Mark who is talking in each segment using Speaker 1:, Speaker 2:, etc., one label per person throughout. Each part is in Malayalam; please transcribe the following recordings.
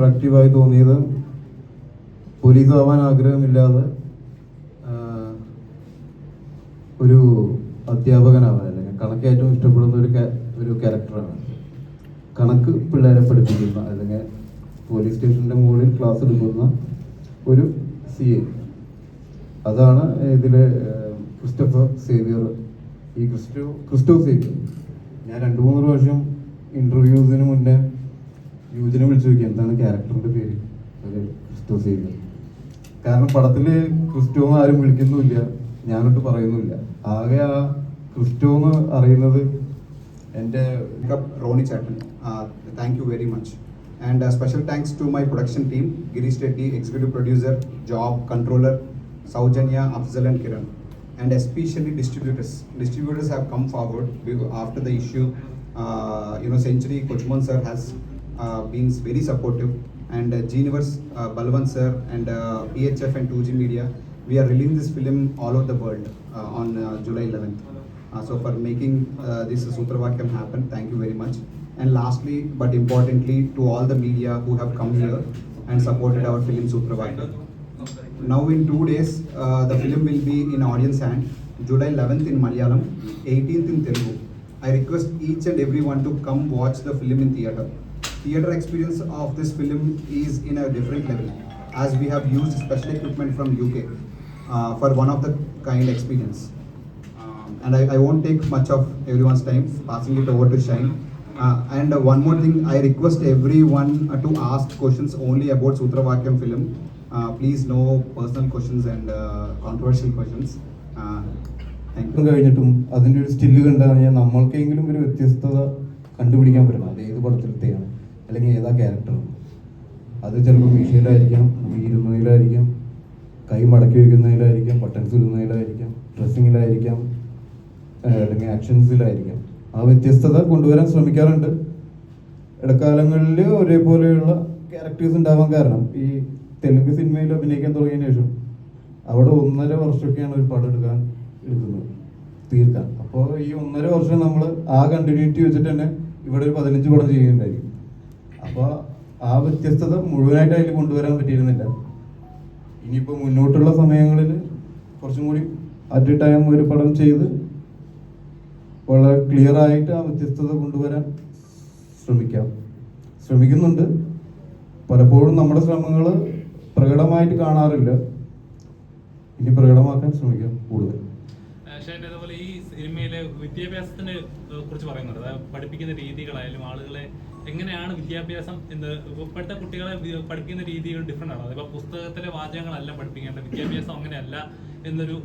Speaker 1: അട്രാക്റ്റീവായി തോന്നിയത് പോലീസ് ആവാൻ ആഗ്രഹമില്ലാതെ ഒരു അധ്യാപകനാവാൻ അല്ലെങ്കിൽ കണക്ക് ഏറ്റവും ഇഷ്ടപ്പെടുന്ന ഒരു ഒരു ക്യാരക്ടറാണ്. കണക്ക് പിള്ളേരെ പഠിപ്പിക്കുന്ന അല്ലെങ്കിൽ പോലീസ് സ്റ്റേഷന്റെ മുകളിൽ ക്ലാസ് എടുക്കുന്ന ഒരു സി എ അതാണ് ഏഹ്, ക്രിസ്റ്റഫർ സേവിയർ. ഈ ക്രിസ്റ്റോ ക്രിസ്റ്റോ സേവിയർ. ഞാൻ രണ്ട് മൂന്ന് പ്രാവശ്യം ഇന്റർവ്യൂസിന് മുന്നേ യൂജിനെ വിളിച്ചു നോക്കി എന്താണ് ക്യാരക്ടറിന്റെ പേര് സേവിയർ കാരണം പടത്തിൽ ക്രിസ്റ്റോ ആരും വിളിക്കുന്നുമില്ല ഞാനൊട്ട് പറയുന്നുമില്ല ആകെ ആ ക്രിസ്റ്റോ എന്ന് അറിയുന്നത്
Speaker 2: എന്റെ. Uh, thank you very much. And uh, special thanks to my production team, Girish Reddy, executive producer, job controller, Saujanya, Afzal and Kiran. And especially distributors. Distributors have come forward after the issue. Uh, you know, Century Kochman sir uh, been very supportive. And uh, Geniverse, uh, Balwan sir and uh, PHF and 2G Media, we are releasing this film all over the world uh, on uh, July 11th. Uh, so for making uh, this Sutravakyam happen, thank you very much. And lastly, but importantly, to all the media who have come here and supported our film Sutravakyam. Now in two days, uh, the film will be in audience hand, July 11th in Malayalam, 18th in Telugu. I request each and everyone to come watch the film in theatre. Theatre experience of this film is in a different level, as we have used special equipment from UK uh, for one of the kind experience. Um, and I, I won't take much of everyone's time, passing it over to Shine. Uh, and uh, one more thing, I request everyone uh, to ask questions only about Sutra Vakyam film. Uh, please no personal questions and uh, controversial questions. Uh.
Speaker 1: കഴിഞ്ഞിട്ടും അതിന്റെ ഒരു സ്റ്റില്ല് കണ്ടാൽ ഞാൻ നമ്മൾക്കെങ്കിലും ഒരു വ്യത്യസ്തത കണ്ടുപിടിക്കാൻ പറ്റണം അത് ഏത് പടത്തിലത്തെയാണ് അല്ലെങ്കിൽ ഏതാ ക്യാരക്ടർ അത് ചിലപ്പോൾ മീശയിലായിരിക്കാം വീരുന്നതിലായിരിക്കാം കൈ മടക്കി വയ്ക്കുന്നതിലായിരിക്കാം ബട്ടൺസ് ഇടുന്നതിലായിരിക്കാം ഡ്രസ്സിങ്ങിലായിരിക്കാം അല്ലെങ്കിൽ ആക്ഷൻസിലായിരിക്കാം ആ വ്യത്യസ്തത കൊണ്ടുവരാൻ ശ്രമിക്കാറുണ്ട്. ഇടക്കാലങ്ങളിൽ ഒരേപോലെയുള്ള ക്യാരക്ടേഴ്സ് ഉണ്ടാവാൻ കാരണം ഈ തെലുങ്ക് സിനിമയിൽ അഭിനയിക്കാൻ തുടങ്ങിയതിന് ശേഷം അവിടെ ഒന്നര വർഷമൊക്കെയാണ് ഒരു പടം എടുക്കാൻ എടുക്കുന്നത്. തീർക്കാൻ അപ്പോൾ ഈ ഒന്നര വർഷം നമ്മൾ ആ കണ്ടിന്യൂറ്റി വെച്ചിട്ട് തന്നെ ഇവിടെ ഒരു പതിനഞ്ച് പടം ചെയ്യുന്നുണ്ടായിരിക്കും അപ്പോൾ ആ വ്യത്യസ്തത മുഴുവനായിട്ട് അതിൽ കൊണ്ടുവരാൻ പറ്റിയിരുന്നില്ല. ഇനിയിപ്പോൾ മുന്നോട്ടുള്ള സമയങ്ങളിൽ കുറച്ചും കൂടി അറ്റ് ടൈം ഒരു പടം ചെയ്ത് വളരെ ക്ലിയർ ആയിട്ട് ആ വ്യത്യസ്തത കൊണ്ടുവരാൻ ശ്രമിക്കാം. ശ്രമിക്കുന്നുണ്ട്. പലപ്പോഴും നമ്മുടെ ശ്രമങ്ങൾ പ്രകടമായിട്ട് കാണാറില്ല. ഇനി പ്രകടമാക്കാൻ ശ്രമിക്കാം കൂടുതൽ.
Speaker 3: ഈ സിനിമയിലെ വിദ്യാഭ്യാസത്തിനെ കുറിച്ച് പറയുന്നുണ്ട്. പഠിപ്പിക്കുന്ന രീതികളായാലും ആളുകളെ എങ്ങനെയാണ് വിദ്യാഭ്യാസം എന്ന് ഇപ്പോഴത്തെ കുട്ടികളെ പഠിക്കുന്ന പഠിപ്പിക്കുന്ന രീതികൾ ഡിഫറെന്റ് ആണ്. അതിപ്പോൾ പുസ്തകത്തിലെ വാചകങ്ങളല്ല പഠിപ്പിക്കേണ്ടത്. വിദ്യാഭ്യാസം അങ്ങനെയല്ല എന്നൊരു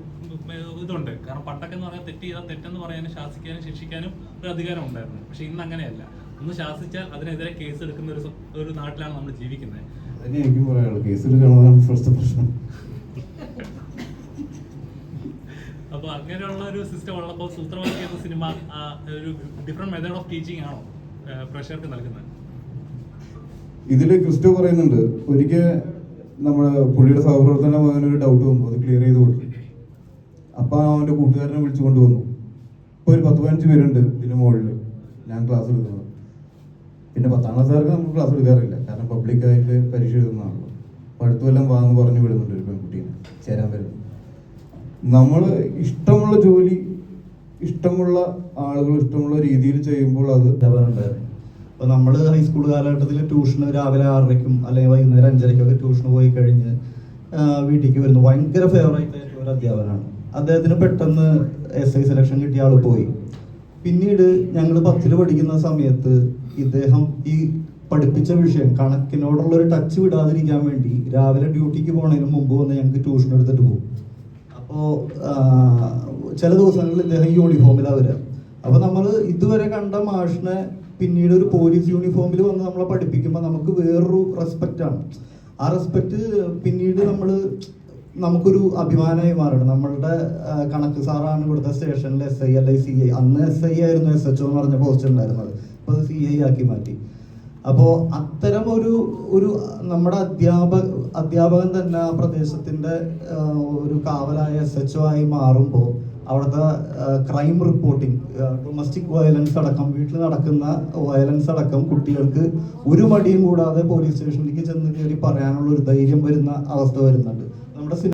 Speaker 3: ഇതുണ്ട്. കാരണം പണ്ടൊക്കെ എന്ന് പറഞ്ഞാൽ തെറ്റ് ചെയ്താൽ തെറ്റെന്ന് പറയാനും ശാസിക്കാനും ശിക്ഷിക്കാനും ഒരു അധികാരം ഉണ്ടായിരുന്നു. പക്ഷെ ഇന്ന് അങ്ങനെയല്ല. ഒന്ന് ശാസിച്ചാൽ അതിനെതിരെ കേസ് എടുക്കുന്ന ഒരു ഒരു നാട്ടിലാണ് നമ്മൾ ജീവിക്കുന്നത്.
Speaker 1: അപ്പൊ എനിക്കും പറയാനുള്ളൂ. കേസെടുക്കണതാണ് ഫസ്റ്റ് പ്രശ്നം.
Speaker 3: അപ്പോൾ അങ്ങനെയുള്ള ഒരു സിസ്റ്റം ഉള്ളപ്പോൾ സൂത്രവാക്യ സിനിമ ഒരു ഡിഫറെന്റ് മെത്തേഡ് ഓഫ് ടീച്ചിങ് ആണോ? പ്രഷർക്ക് നൽകുന്നത്.
Speaker 1: ഇതിൽ ക്രിസ്റ്റോ പറയുന്നുണ്ട് ഒരിക്കൽ നമ്മുടെ പുള്ളിയുടെ സഹപ്രവർത്തന മകനൊരു ഡൗട്ട് വന്നു അത് ക്ലിയർ ചെയ്ത് കൊടുത്തു. അപ്പം അവന്റെ കൂട്ടുകാരനെ വിളിച്ചു കൊണ്ടുവന്നു. ഇപ്പോൾ ഒരു പത്ത് പതിനഞ്ച് പേരുണ്ട് ഇതിന് മുകളിൽ ഞാൻ ക്ലാസ് എടുക്കുന്നത്. പിന്നെ പത്താം ക്ലാസ്സുകാർക്ക് നമുക്ക് ക്ലാസ് എടുക്കാറില്ല കാരണം പബ്ലിക്കായിട്ട് പരീക്ഷ എഴുതുന്നതാണല്ലോ അപ്പോൾ അടുത്തുമെല്ലാം വാന്ന് പറഞ്ഞു വിടുന്നുണ്ട് ഒരു പെൺകുട്ടീനെ ചേരാൻ വരുന്നു നമ്മൾ ഇഷ്ടമുള്ള ജോലി ഇഷ്ടമുള്ള ആളുകൾ ഇഷ്ടമുള്ള രീതിയിൽ ചെയ്യുമ്പോൾ അത്
Speaker 4: അപ്പൊ അപ്പോൾ നമ്മൾ ഹൈസ്കൂൾ കാലഘട്ടത്തിൽ ട്യൂഷന് രാവിലെ ആറരയ്ക്കും അല്ലെങ്കിൽ വൈകുന്നേരം അഞ്ചരയ്ക്കൊക്കെ ട്യൂഷന് പോയി കഴിഞ്ഞ് വീട്ടിലേക്ക് വരുന്നു. ഭയങ്കര ഫേവറേറ്റ് ആയിട്ടുള്ള ഒരു അധ്യാപകനാണ്. അദ്ദേഹത്തിന് പെട്ടെന്ന് എസ് ഐ സെലക്ഷൻ കിട്ടിയ ആൾ പോയി. പിന്നീട് ഞങ്ങൾ പത്തിൽ പഠിക്കുന്ന സമയത്ത് ഇദ്ദേഹം ഈ പഠിപ്പിച്ച വിഷയം കണക്കിനോടുള്ള ഒരു ടച്ച് വിടാതിരിക്കാൻ വേണ്ടി രാവിലെ ഡ്യൂട്ടിക്ക് പോണതിന് മുമ്പ് വന്ന് ഞങ്ങൾക്ക് ട്യൂഷൻ എടുത്തിട്ട് പോകും അപ്പോൾ ചില ദിവസങ്ങളിൽ ഇദ്ദേഹം യൂണിഫോമിലാണ് വരിക. അപ്പോൾ നമ്മൾ ഇതുവരെ കണ്ട മാഷിനെ പിന്നീട് ഒരു പോലീസ് യൂണിഫോമിൽ വന്ന് നമ്മളെ പഠിപ്പിക്കുമ്പോൾ നമുക്ക് വേറൊരു റെസ്പെക്റ്റ് ആണ്. ആ റെസ്പെക്റ്റ് പിന്നീട് നമ്മൾ നമുക്കൊരു അഭിമാനമായി മാറണം. നമ്മളുടെ കണക്ക് സാറാണ് ഇവിടുത്തെ സ്റ്റേഷനിൽ എസ് ഐ അല്ലെങ്കിൽ സി ഐ അന്ന് എസ് ഐ ആയിരുന്നു എസ് എച്ച് എന്ന് പറഞ്ഞ പോസ്റ്റ് ഉണ്ടായിരുന്നത്. ഇപ്പോൾ സി ഐ ആക്കി മാറ്റി. അപ്പോൾ അത്തരം ഒരു ഒരു നമ്മുടെ അധ്യാപക അധ്യാപകൻ തന്നെ ആ പ്രദേശത്തിന്റെ ഒരു കാവലായ എസ് എച്ച് ആയി മാറുമ്പോൾ അവിടുത്തെ ക്രൈം റിപ്പോർട്ടിംഗ് ഡൊമസ്റ്റിക് വയലൻസ് അടക്കം വീട്ടിൽ നടക്കുന്ന വയലൻസ് അടക്കം കുട്ടികൾക്ക് ഒരു മടിയും കൂടാതെ പോലീസ് സ്റ്റേഷനിലേക്ക് ചെന്ന് കയറി പറയാനുള്ള ഒരു ധൈര്യം വരുന്ന അവസ്ഥ വരുന്നുണ്ട്.